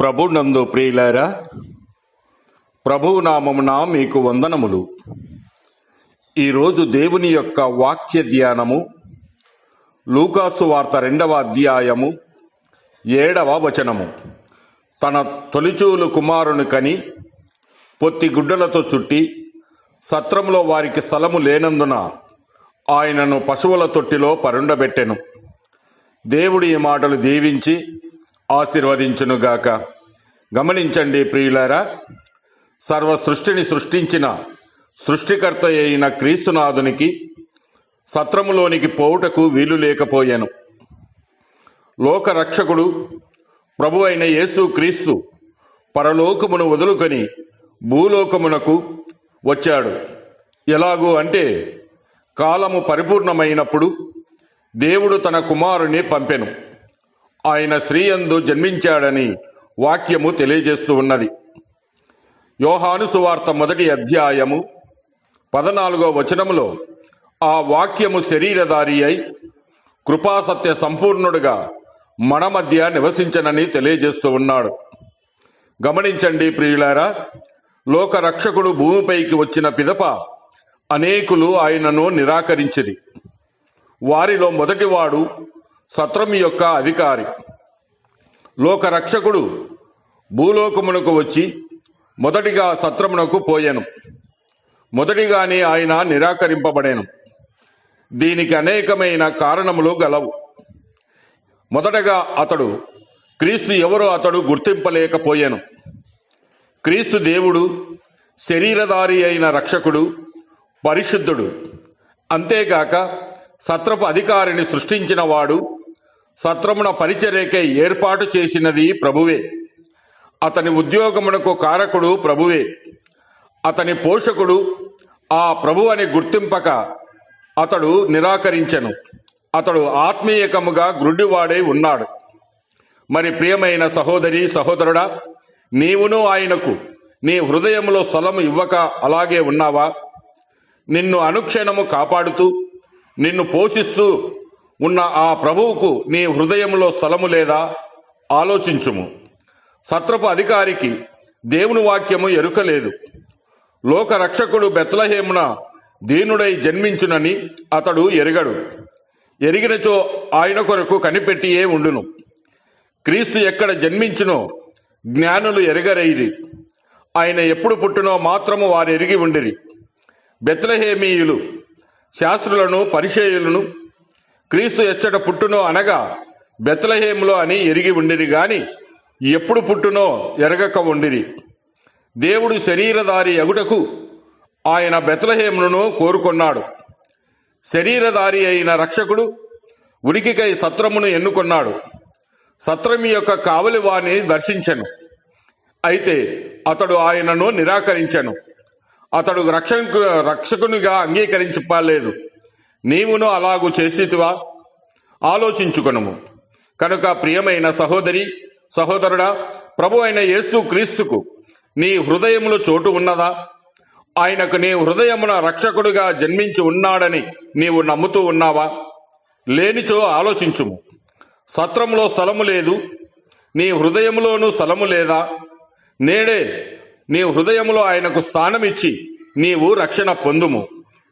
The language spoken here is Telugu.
ప్రభునందు ప్రియులారా ప్రభువు నామమున మీకు వందనములు. ఈరోజు దేవుని యొక్క వాక్య ధ్యానము లూకాసు వార్త రెండవ అధ్యాయము ఏడవ వచనము. తన తొలిచూలు కుమారుని కని పొత్తి గుడ్డలతో చుట్టి సత్రంలో వారికి స్థలము లేనందున ఆయనను పశువుల తొట్టిలో పరుండబెట్టెను. దేవుడి ఈ మాటలు దీవించి ఆశీర్వదించునుగాక. గమనించండి ప్రియులారా సర్వ సృష్టిని సృష్టించిన సృష్టికర్త అయిన క్రీస్తునాథునికి సత్రములోనికి పోవుటకు వీలు లేకపోయాను. లోకరక్షకుడు ప్రభు అయిన యేసు క్రీస్తు పరలోకమును వదులుకొని భూలోకమునకు వచ్చాడు. ఎలాగూ అంటే కాలము పరిపూర్ణమైనప్పుడు దేవుడు తన కుమారుని పంపెను. ఆయన స్త్రీయందు జన్మించాడని వాక్యము తెలియజేస్తూ ఉన్నది. యోహాను సువార్త మొదటి అధ్యాయము పదనాలుగో వచనములో ఆ వాక్యము శరీరధారి అయి కృపాసత్య సంపూర్ణుడుగా మన మధ్య నివసించనని తెలియజేస్తూ ఉన్నాడు. గమనించండి ప్రియులారా లోకరక్షకుడు భూమిపైకి వచ్చిన పిదప అనేకులు ఆయనను నిరాకరించిరి. వారిలో మొదటివాడు సత్రం యొక్క అధికారి. లోకరక్షకుడు భూలోకమునకు వచ్చి మొదటిగా సత్రమునకు పోయాను. మొదటిగానే ఆయన నిరాకరింపబడెను. దీనికి అనేకమైన కారణములు గలవు. మొదటగా అతడు క్రీస్తు ఎవరో అతడు గుర్తింపలేకపోయాను. క్రీస్తు దేవుడు శరీరధారి అయిన రక్షకుడు పరిశుద్ధుడు. అంతేగాక సత్రపు అధికారిని సృష్టించిన వాడు సత్రమున పరిచర్యకై ఏర్పాటు చేసినది ప్రభువే. అతని ఉద్యోగమునకు కారకుడు ప్రభువే. అతని పోషకుడు ఆ ప్రభు అని గుర్తింపక అతడు నిరాకరించెను. అతడు ఆత్మీయకముగా గ్రుడ్డివాడై ఉన్నాడు. మరి ప్రియమైన సహోదరి సహోదరుడా నీవును ఆయనకు నీ హృదయంలో స్థలము ఇవ్వక అలాగే ఉన్నావా? నిన్ను అనుక్షణము కాపాడుతూ నిన్ను పోషిస్తూ ఉన్న ఆ ప్రభువుకు నీ హృదయంలో స్థలము లేదా? ఆలోచించుము. సత్రపు అధికారికి దేవుని వాక్యము ఎరుకలేదు. లోక రక్షకుడు బెత్లహేమున దీనుడై జన్మించునని అతడు ఎరగడు. ఎరిగినచో ఆయన కొరకు కనిపెట్టియే ఉండును. క్రీస్తు ఎక్కడ జన్మించునో జ్ఞానులు ఎరగరైరి ఆయన ఎప్పుడు పుట్టినో మాత్రము వారు ఎరిగి ఉండిరి. బెత్లహేమీయులు శాస్త్రులను పరిచయులను క్రీస్తు ఎచ్చట పుట్టునో అనగా బెత్లహేములో అని ఎరిగి ఉండిరి గాని ఎప్పుడు పుట్టునో ఎరగక ఉండిరి. దేవుడు శరీరధారి ఎగుటకు ఆయన బెత్లహేమును కోరుకొన్నాడు. శరీరధారి అయిన రక్షకుడు ఉనికికై సత్రమును ఎన్నుకొన్నాడు. సత్రమి యొక్క కావలివాణి దర్శించను. అయితే అతడు ఆయనను నిరాకరించను. అతడు రక్షకు రక్షకునిగా అంగీకరించలేదు నీవును అలాగూ చేసితివా? ఆలోచించుకొనుము. కనుక ప్రియమైన సహోదరి సహోదరుడా ప్రభు అయిన యేసు క్రీస్తుకు నీ హృదయములో చోటు ఉన్నదా? ఆయనకు నీ హృదయమున రక్షకుడుగా జన్మించి ఉన్నాడని నీవు నమ్ముతూ ఉన్నావా? లేనిచో ఆలోచించుము. సత్రంలో స్థలము లేదు. నీ హృదయములోనూ స్థలము లేదా? నేడే నీ హృదయములో ఆయనకు స్థానమిచ్చి నీవు రక్షణ పొందుము.